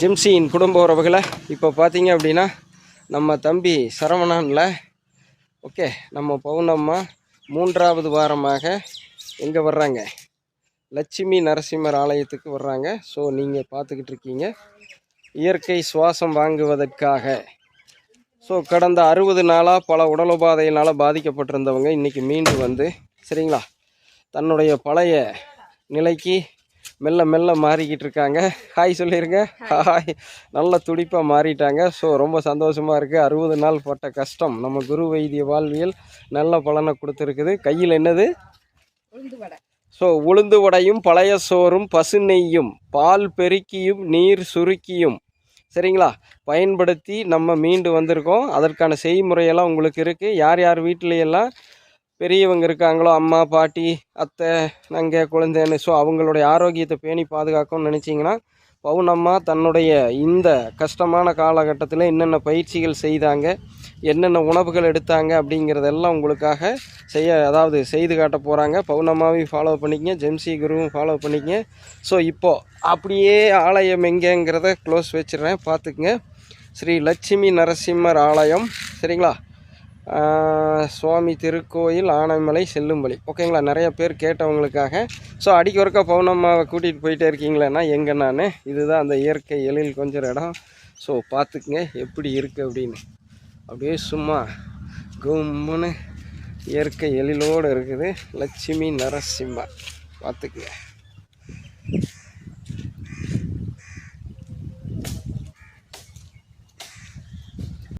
ஜிம்சியின் குடும்ப உறவுகளை இப்போ பார்த்தீங்க அப்படின்னா நம்ம தம்பி சரவணனில் ஓகே நம்ம பௌர்ணம்மா மூன்றாவது வாரமாக எங்கே வர்றாங்க? லட்சுமி நரசிம்மர் ஆலயத்துக்கு வர்றாங்க. ஸோ நீங்கள் பார்த்துக்கிட்டு இருக்கீங்க. இயற்கை சுவாசம் வாங்குவதற்காக. ஸோ கடந்த அறுபது நாளாக பல உடலுபாதையினால் பாதிக்கப்பட்டிருந்தவங்க இன்றைக்கி மீண்டு வந்து சரிங்களா? தன்னுடைய பழைய நிலைக்கு மெல்ல மெல்ல மாறிக்கிட்டு இருக்காங்க ஹாய் சொல்லிடுங்க ஹாய் நல்ல துடிப்பாக மாறிட்டாங்க. ஸோ ரொம்ப சந்தோஷமாக இருக்குது அறுபது நாள் பட்ட கஷ்டம் நம்ம குரு வைத்திய வாழ்வியல் நல்ல பலனை கொடுத்துருக்குது. கையில் என்னது? உளுந்து வடை. ஸோ உளுந்து வடையும் பழைய சோறும் பசு நெய்யும் பால் பெருக்கியும் நீர் சுருக்கியும். சரிங்களா? பயன்படுத்தி நம்ம மீண்டு வந்திருக்கோம். அதற்கான செய்முறையெல்லாம் உங்களுக்கு இருக்குது யார் யார் வீட்டிலையெல்லாம் பெரியவங்க இருக்காங்களோ அம்மா பாட்டி அத்தை நாங்கள் குழந்தைன்னு ஸோ அவங்களுடைய ஆரோக்கியத்தை பேணி பாதுகாக்கணும்னு நினச்சிங்கன்னா பவுனம்மா தன்னுடைய இந்த கஷ்டமான காலகட்டத்தில் என்னென்ன பயிற்சிகள் செய்தாங்க என்னென்ன உணவுகள் எடுத்தாங்க அப்படிங்கிறதெல்லாம் உங்களுக்காக செய்ய அதாவது செய்து காட்ட போகிறாங்க பவுனம்மாவையும் ஃபாலோ பண்ணிக்கங்க ஜெம்சி குருவும் ஃபாலோ பண்ணிக்கங்க. ஸோ இப்போது அப்படியே ஆலயம் எங்கேங்கிறத க்ளோஸ் வச்சிடுறேன். பார்த்துக்குங்க. ஸ்ரீ லட்சுமி நரசிம்மர் ஆலயம். சரிங்களா? சுவாமி திருக்கோயில் ஆனைமலை செல்லும் வழி ஓகேங்களா? நிறைய பேர் கேட்டவங்களுக்காக. ஸோ அடிக்க ஒருக்கா பௌர்ணமாவை கூட்டிகிட்டு போயிட்டே இருக்கீங்களேன்னா எங்கே நான்? இதுதான் அந்த இயற்கை எழில் கொஞ்சம் இடம். ஸோ பார்த்துக்குங்க எப்படி இருக்குது அப்படின்னு. அப்படியே சும்மா கும்முன்னு இயற்கை எழிலோடு இருக்குது. லட்சுமி நரசிம்மா பார்த்துக்குங்க.